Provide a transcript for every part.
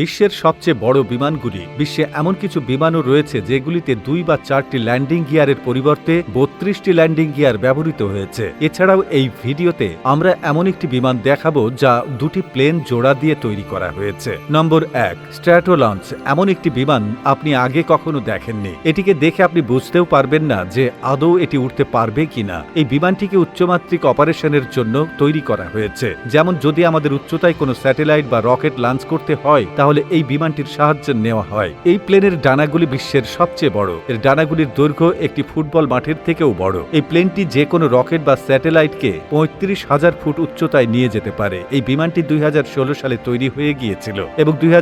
বিশ্বের সবচেয়ে বড় বিমানগুলি, বিশ্বে এমন কিছু বিমানও রয়েছে যেগুলিতে দুই বা চারটি ল্যান্ডিং গিয়ারের পরিবর্তে বত্রিশটি ল্যান্ডিং গিয়ার ব্যবহৃত হয়েছে। এছাড়াও এই ভিডিওতে আমরা এমন একটি বিমান দেখাবো যা দুটি প্লেন জোড়া দিয়ে তৈরি করা হয়েছে। নম্বর এক স্ট্র্যাটো লঞ্চ এমন একটি বিমান আপনি আগে কখনো দেখেননি। এটিকে দেখে আপনি বুঝতেও পারবেন না যে আদৌ এটি উঠতে পারবে কিনা। এই বিমানটিকে উচ্চমাত্রিক অপারেশনের জন্য তৈরি করা হয়েছে। যেমন যদি আমাদের উচ্চতায় কোনো স্যাটেলাইট বা রকেট লঞ্চ করতে হয় তাহলে এই বিমানটির সাহায্য নেওয়া হয়। এই প্লেনের ডানাগুলি বিশ্বের সবচেয়ে বড়। এর ডানাগুলির দৈর্ঘ্য একটি ফুটবল মাঠের থেকেও বড়। এই প্লেনটি যে কোনো রকেট বা স্যাটেলাইটকে পঁয়ত্রিশ হাজার ফুট উচ্চতায় নিয়ে যেতে পারে। এই বিমানটি দুই সালে তৈরি হয়ে গিয়েছিল এবং দুই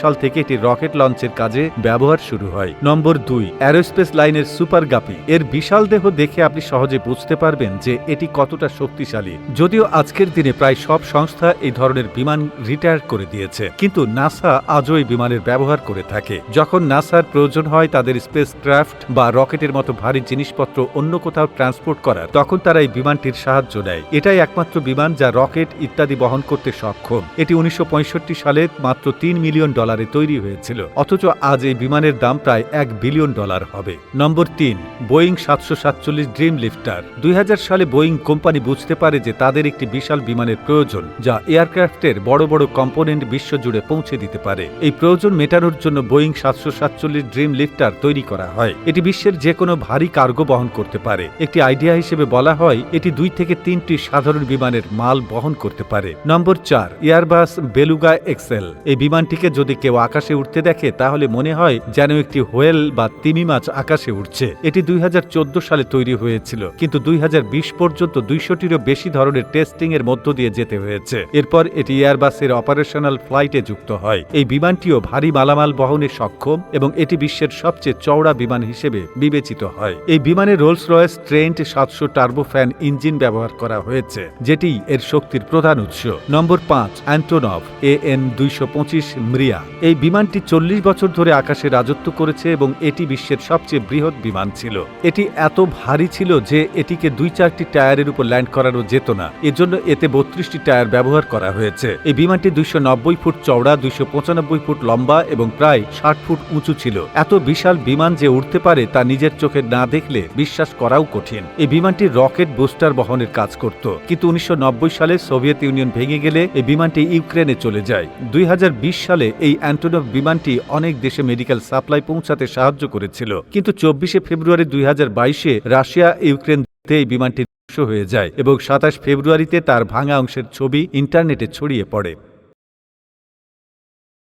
সাল থেকে এটি রকেট লঞ্চের কাজে ব্যবহার শুরু হয়। নম্বর দুই, অ্যারোস্পেস লাইনের সুপার গাপি। এর বিশাল দেহ দেখে আপনি সহজে বুঝতে পারবেন যে এটি কতটা শক্তিশালী। যদিও আজকের দিনে প্রায় সব সংস্থা এই ধরনের বিমান রিটায়ার করে দিয়েছে। কিন্তু নাসা আজও এই বিমানের ব্যবহার করে থাকে। যখন নাসার প্রয়োজন হয় তাদের স্পেস ক্রাফট বা রকেটের মতো ভারী জিনিসপত্র অন্য কোথাও ট্রান্সপোর্ট করার, তখন তারা এই বিমানটির সাহায্য নেয়। এটাই একমাত্র বিমান যা রকেট ইত্যাদি বহন করতে সক্ষম। এটি উনিশশো পঁয়ষট্টি সালে মাত্র তিন মিলিয়ন ডলারে তৈরি হয়েছিল। অথচ আজ এই বিমানের দাম প্রায় এক বিলিয়ন ডলার হবে। নম্বর তিন, বোয়িং সাতশো সাতচল্লিশ ড্রিম লিফটার দুই হাজার সালে বোয়িং কোম্পানি বুঝতে পারে যে তাদের একটি বিশাল বিমানের প্রয়োজন, যা এয়ারক্রাফটের বড় বড় কম্পোনেন্ট বিশ্বজুড়ে পৌঁছে দিতে পারে। এই প্রয়োজন মেটানোর জন্য বোয়িং সাতশো সাতচল্লিশ ড্রিম লিফটার তৈরি করা হয়। এটি বিশ্বের যে কোনো ভারী কার্গো বহন করতে পারে। একটি আইডিয়া হিসেবে বলা হয়, এটি দুই থেকে তিনটি সাধারণ বিমানের মাল বহন করতে পারে। নম্বর চার, এয়ারবাস বেলুগা এক্সেল। এই বিমানটিকে যদি কেউ আকাশে উঠতে দেখে, তাহলে মনে হয় যেন একটি হোয়েল বা তিমি মাছ আকাশে উঠছে এটি দুই হাজার চোদ্দ সালে তৈরি হয়েছিল, কিন্তু দুই হাজার বিশ পর্যন্ত দুইশোটিরও বেশি ধরনের টেস্টিং এর মধ্য দিয়ে যেতে হয়েছে। এরপর এটি এয়ারবাসের অপারেশনাল ফ্লাইটে যুক্ত হয়। এই বিমানটিও ভারী মালামাল বহনে সক্ষম এবং এটি বিশ্বের সবচেয়ে চওড়া বিমান হিসেবে বিবেচিত হয়। এই বিমানে রোলস রয়েস ট্রেন্ট সাতশো টার্বোফ্যান ইঞ্জিন ব্যবহার করা হয়েছে, যেটি এর শক্তির প্রধান উৎস। নম্বর পাঁচ, অ্যান্টোনভ এ এন দুইশো পঁচিশ মৃয়া এই বিমানটি চল্লিশ বছর ধরে আকাশে রাজত্ব করেছে এবং এটি বিশ্বের সবচেয়ে বৃহৎ বিমান ছিল। এটি এত ভারী ছিল যে এটিকে দুই চারটি টায়ারের উপর ল্যান্ড করানো যেত না। এজন্য এতে বত্রিশটি টায়ার ব্যবহার করা হয়েছে। এই বিমানটি দুইশো নব্বই ফুট চওড়া, দুইশো পঁচানব্বই ফুট লম্বা এবং প্রায় ষাট ফুট উঁচু ছিল। এত বিশাল বিমান যে উঠতে পারে তা নিজের চোখে না দেখলে বিশ্বাস করাও কঠিন। এই বিমানটি রকেট বুস্টার বহনের কাজ করত। কিন্তু উনিশশো নব্বই সালে সোভিয়েত ইউনিয়ন ভেঙে গেলে এই বিমানটি ইউক্রেনে চলে যায়। দুই হাজার বিশ সালে এই অ্যান্টোনভ বিমানটি অনেক দেশে মেডিকেল সাপ্লাই পৌঁছাতে সাহায্য করেছিল। কিন্তু চব্বিশে ফেব্রুয়ারি দুই হাজার বাইশে রাশিয়া ইউক্রেন এই বিমানটি ধ্বংস হয়ে যায় এবং সাতাশ ফেব্রুয়ারিতে তার ভাঙা অংশের ছবি ইন্টারনেটে ছড়িয়ে পড়ে।